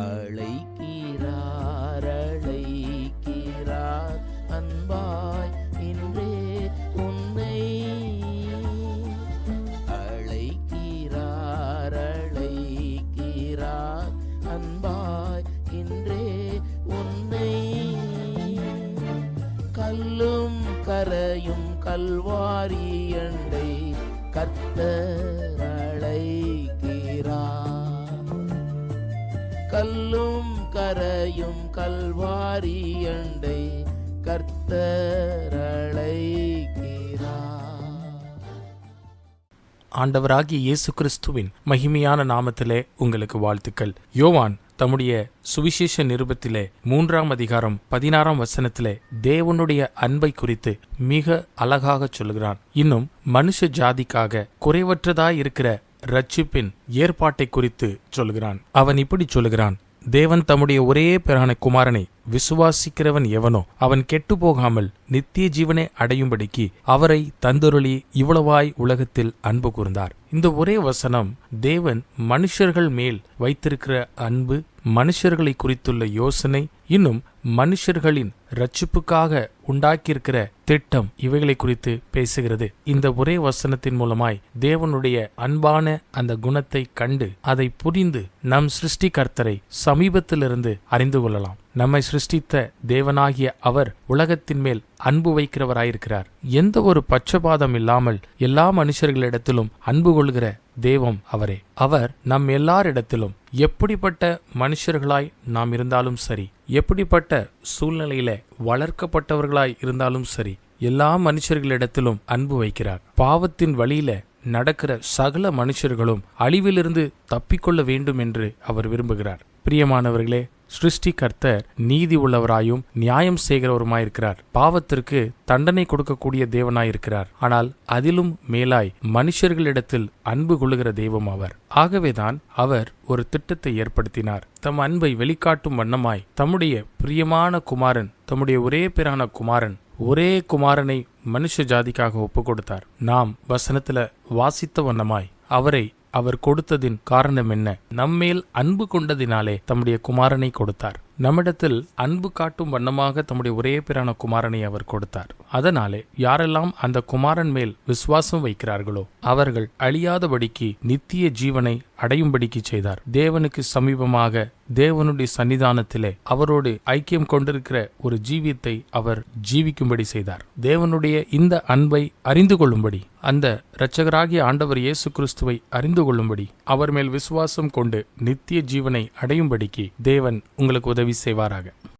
அழைக்கிறார் அழைக்கிறார். அன்பாய் இன்றே உன்னை அழைக்கிறார் அழைக்கிறார். அன்பாய் இன்றே உன்னை கல்லும் கரையும் கல்வாரி அண்டை கர்த்தர் அழைக்கிறார். கல்லும் கரையும் கல்வாரி அண்டை ஆண்டவராகிய இயேசு கிறிஸ்துவின் மகிமையான நாமத்திலே உங்களுக்கு வாழ்த்துக்கள். யோவான் தம்முடைய சுவிசேஷ நிருபத்திலே மூன்றாம் அதிகாரம் பதினாறாம் வசனத்திலே தேவனுடைய அன்பை குறித்து மிக அழகாக சொல்கிறான் இன்னும் மனுஷ ஜாதிக்காக குறைவற்றதாய் இருக்கிற ரட்சிப்பின் ஏற்பாட்டை குறித்து சொல்கிறான். அவன் இப்படி சொல்கிறான். தேவன் தம்முடைய ஒரே பிறான குமாரனை விசுவாசிக்கிறவன் எவனோ அவன் கெட்டு போகாமல் நித்திய ஜீவனை அடையும்படிக்கு அவரை தந்தொருளி இவ்வளவாய் உலகத்தில் அன்பு கூர்ந்தார். இந்த ஒரே வசனம் தேவன் மனுஷர்கள் மேல் வைத்திருக்கிற அன்பு மனுஷர்களை குறித்துள்ள யோசனை இன்னும் மனுஷர்களின் ரட்சிப்புக்காக உண்டாக்கியிருக்கிற திட்டம் இவைகளை குறித்து பேசுகிறது. இந்த ஒரே வசனத்தின் மூலமாய் தேவனுடைய அன்பான அந்த குணத்தை கண்டு அதை புரிந்து நம் சிருஷ்டிகர்த்தரை சமீபத்திலிருந்து அறிந்து கொள்ளலாம். நம்மை சிருஷ்டித்த தேவனாகிய அவர் உலகத்தின் மேல் அன்பு வைக்கிறவராயிருக்கிறார். எந்த ஒரு பட்சபாதம் இல்லாமல் எல்லா மனுஷர்களிடத்திலும் அன்பு கொள்கிற தேவம் அவரே. அவர் நம் எல்லாரிடத்திலும் எப்படிப்பட்ட மனுஷர்களாய் நாம் இருந்தாலும் சரி எப்படிப்பட்ட சூழ்நிலையில வளர்க்கப்பட்டவர்களாய் இருந்தாலும் சரி எல்லா மனுஷர்களிடத்திலும் அன்பு வைக்கிறார். பாவத்தின் வழியில நடக்கிற சகல மனுஷர்களும் அழிவிலிருந்து தப்பிக்கொள்ள வேண்டும் என்று அவர் விரும்புகிறார். பிரியமானவர்களே சிருஷ்டி கர்த்தர் நீதி உள்ளவராயும் நியாயம் செய்கிறவருமாயிருக்கிறார். பாவத்திற்கு தண்டனை கொடுக்கக்கூடிய தேவனாயிருக்கிறார். ஆனால் அதிலும் மேலாய் மனுஷர்களிடத்தில் அன்பு கொள்ளுகிற தெய்வம் அவர். ஆகவேதான் அவர் ஒரு திட்டத்தை ஏற்படுத்தினார். தம் அன்பை வெளிக்காட்டும் வண்ணமாய் தம்முடைய பிரியமான குமாரன் தம்முடைய ஒரே பிரான குமாரன் ஒரே குமாரனை மனுஷ ஜாதிக்காக ஒப்பு கொடுத்தார் நாம் வசனத்துல வாசித்த வண்ணமாய் அவரை அவர் கொடுத்ததின் காரணம் என்ன? நம்மேல் அன்பு கொண்டதினாலே தம்முடைய குமாரனை கொடுத்தார். நம்மிடத்தில் அன்பு காட்டும் வண்ணமாக தம்முடைய ஒரே பேரான குமாரனை அவர் கொடுத்தார். அதனாலே யாரெல்லாம் அந்த குமாரன் மேல் விசுவாசம் வைக்கிறார்களோ அவர்கள் அழியாதபடிக்கு நித்திய ஜீவனை அடையும்படிக்கு செய்தார். தேவனுக்கு சமீபமாக தேவனுடைய சன்னிதானத்திலே அவரோடு ஐக்கியம் கொண்டிருக்கிற ஒரு ஜீவியத்தை அவர் ஜீவிக்கும்படி செய்தார். தேவனுடைய இந்த அன்பை அறிந்து கொள்ளும்படி அந்த இரட்சகராகிய ஆண்டவர் இயேசு கிறிஸ்துவை அறிந்து கொள்ளும்படி அவர் மேல் விசுவாசம் கொண்டு நித்திய ஜீவனை அடையும்படிக்கு தேவன் உங்களுக்கு உதவி செய்வாராக.